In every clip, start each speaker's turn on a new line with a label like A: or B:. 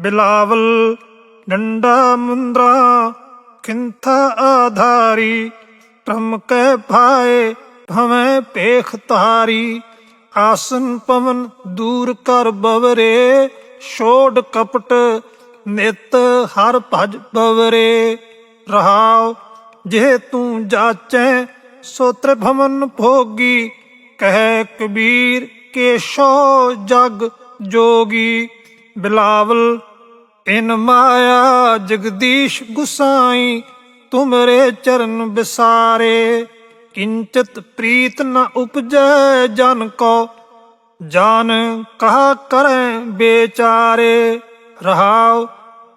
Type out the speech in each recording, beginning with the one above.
A: ਬਿਲਾਵਲ ਡੰਡਾ ਮੁੰਦਰਾ ਖਿੰਥਾ ਆਧਾਰੀ ਬ੍ਰਹਮ ਕੈ ਭਾਏ ਭਵੇਂ ਪੇਖ ਤਾਰੀ ਆਸਨ ਪਵਨ ਦੂਰ ਕਰ ਬਵਰੇ, ਛੋੜ ਕਪਟ ਨਿਤ ਹਰ ਭਜ ਬਵਰੇ। ਰਹਾਉ ਜੇ ਤੂੰ ਜਾਚੈ, ਸੋ ਤ੍ਰਿਭਵਨ ਭੋਗੀ। ਕਹਿ ਕਬੀਰ ਕੇਸ਼ੋ ਜਗ ਜੋਗੀ। ਬਿਲਾਵਲ ਇਨ ਮਾਇਆ ਜਗਦੀਸ਼ ਗੁਸਾਈ, ਤੁਮਰੇ ਚਰਨ ਬਿਸਾਰੇ। ਕਿੰਚਿਤ ਪ੍ਰੀਤ ਨ ਉਪਜੈ ਜਨ ਕੋ, ਜਾਨ ਕਹਾ ਕਰੈ ਬੇਚਾਰੇ। ਰਹਾਉ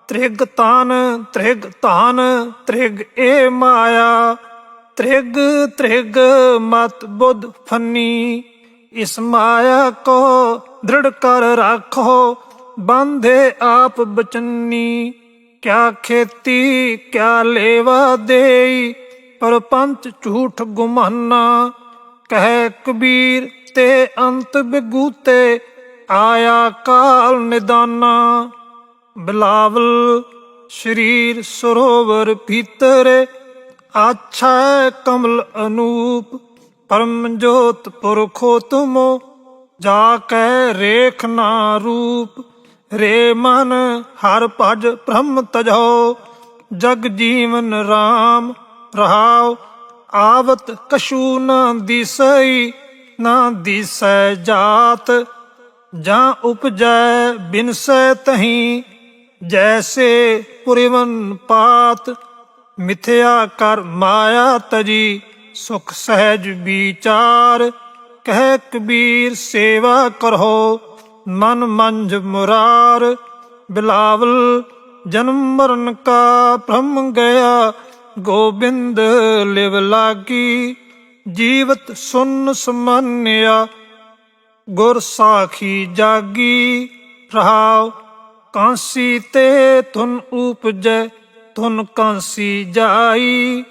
A: ਤ੍ਰਿਗ ਤਾਨ ਤ੍ਰਿਗ ਤਾਨ ਤ੍ਰਿਗ ਏ ਮਾਇਆ। ਤ੍ਰਿਗ ਤ੍ਰਿਗ ਮਤ ਬੁੱਧ ਫਨੀ। ਇਸ ਮਾਇਆ ਕੋ ਦ੍ਰਿੜ ਕਰ ਰੱਖੋ ਬੰਧੇ ਆਪ ਬਚਨੀ ਕਿਆ ਖੇਤੀ ਕਿਆ ਲੇਵਾ ਦੇਈ ਪਰ ਪੰਚ ਝੂਠ ਗੁਮਾਨਾ ਕਹਿ ਕਬੀਰ ਤੇ ਅੰਤ ਬਿਗੂਤੇ ਆਇਆ ਕਾਲ ਨਿਦਾਨਾ ਬਿਲਾਵਲ ਸ਼ਰੀਰ ਸਰੋਵਰ ਭੀਤਰੇ ਆਛਾ ਕਮਲ ਅਨੂਪ ਪਰਮ ਜੋਤ ਪੁਰਖੋ ਤੁਮੋ ਜਾ ਕੈ ਰੇਖ ਨਾ ਰੂਪ ਰੇ ਮਨ ਹਰ ਭਜ ਬ੍ਰਹਮ ਤਜੋ, ਜਗ ਜੀਵਨ RAM ਰਹਾਉ, ਆਵਤ ਕਸ਼ੂ ਨਾ ਦਿਸਈ, ਨਾ ਦਿਸੈ ਜਾਤ, ਜਾਂ ਉਪਜੈ ਬਿਨਸੈ ਤਹੀਂ, ਜੈਸੇ ਪੁਰਿਵਨ ਪਾਤ, ਮਿਥਿਆ ਕਰ ਮਾਇਆ ਤਜੀ, ਸੁਖ ਸਹਿਜ ਵਿਚਾਰ, ਕਹਿ ਕਬੀਰ ਸੇਵਾ ਕਰੋ। ਮਨ ਮੰਜ ਮੁਰਾਰ, ਬਿਲਾਵਲ ਜਨਮ ਮਰਨ ਕਾ ਭ੍ਰਮ ਗਿਆ ਗੋਬਿੰਦ ਲਿਵ ਲਾਗੀ, ਜੀਵਤ ਸੁਨ ਸਮਨਿਆ, ਗੁਰ ਸਾਖੀ ਜਾਗੀ, ਰਹਾਉ ਕਾਂਸੀ ਤੇ ਤੁਨ ਉਪਜੈ ਤੁਨ ਕਾਂਸੀ ਜਾਈ,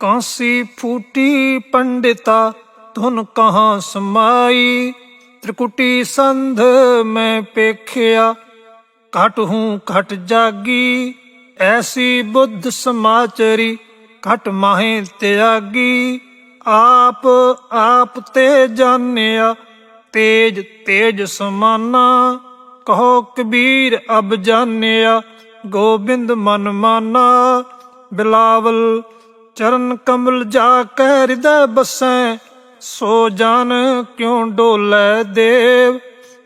A: ਕਾਂਸੀ ਫੂਟੀ ਪੰਡਿਤਾ ਤੁਨ ਕਹਾਂ ਸਮਾਈ। ਤ੍ਰਿਕੁਟੀ ਸੰਧ ਮੈਂ ਪੇਖਿਆ ਘਟ ਹੂੰ ਘਟ ਜਾਗੀ ਐਸੀ ਬੁੱਧ ਸਮਾਚਰੀ ਘਟ ਮਾਹੇ ਤਿਆਗੀ ਆਪ ਆਪ ਤੇ ਜਾਣਿਆ ਤੇਜ ਤੇਜ ਸਮਾਨਾ ਕਹੋ ਕਬੀਰ ਅਬ ਜਾਣਿਆ ਗੋਬਿੰਦ ਮਨ ਮਾਨਾ ਬਿਲਾਵਲ ਚਰਨ ਕਮਲ ਜਾ ਕੇ ਹਿਰਦੈ ਬਸੈ ਸੋ ਜਾਨ ਕਿਉ ਡੋਲੇ ਦੇਵ?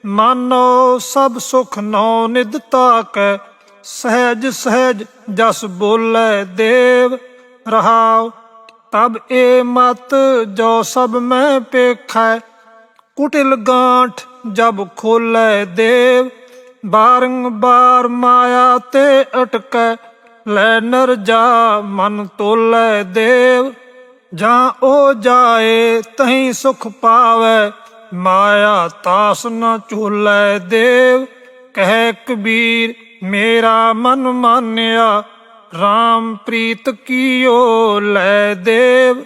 A: ਮਾਨੋ ਸਭ ਸੁਖ ਨੋ ਨਿਦ ਤਾਕੈ। ਸਹਿਜ ਸਹਿਜ ਜਸ ਬੋਲੇ ਦੇਵ। ਰਹਾਉ, ਤਬ ਏ ਮਤ ਜੋ ਸਭ ਮੈਂ ਪੇਖੈ। ਕੁਟਿਲ ਗਾਂਠ ਜਬ ਖੋਲੇ ਦੇਵ। ਬਾਰੰਬਾਰ ਮਾਇਆ ਤੇ ਅਟਕੈ। ਲੈ ਨਰ ਜਾ ਮਨ ਤੋਲੇ ਦੇਵ। ਜਾਂ ਉਹ ਜਾਏ ਤਹੀਂ ਸੁਖ ਪਾਵੇ, ਮਾਇਆ ਤਾਸ ਨ ਝੂਲੇ ਦੇਵ। ਕਹਿ ਕਬੀਰ, ਮੇਰਾ ਮਨ ਮਾਨਿਆ RAM ਪ੍ਰੀਤ ਕੀਓ ਲੈ ਦੇਵ।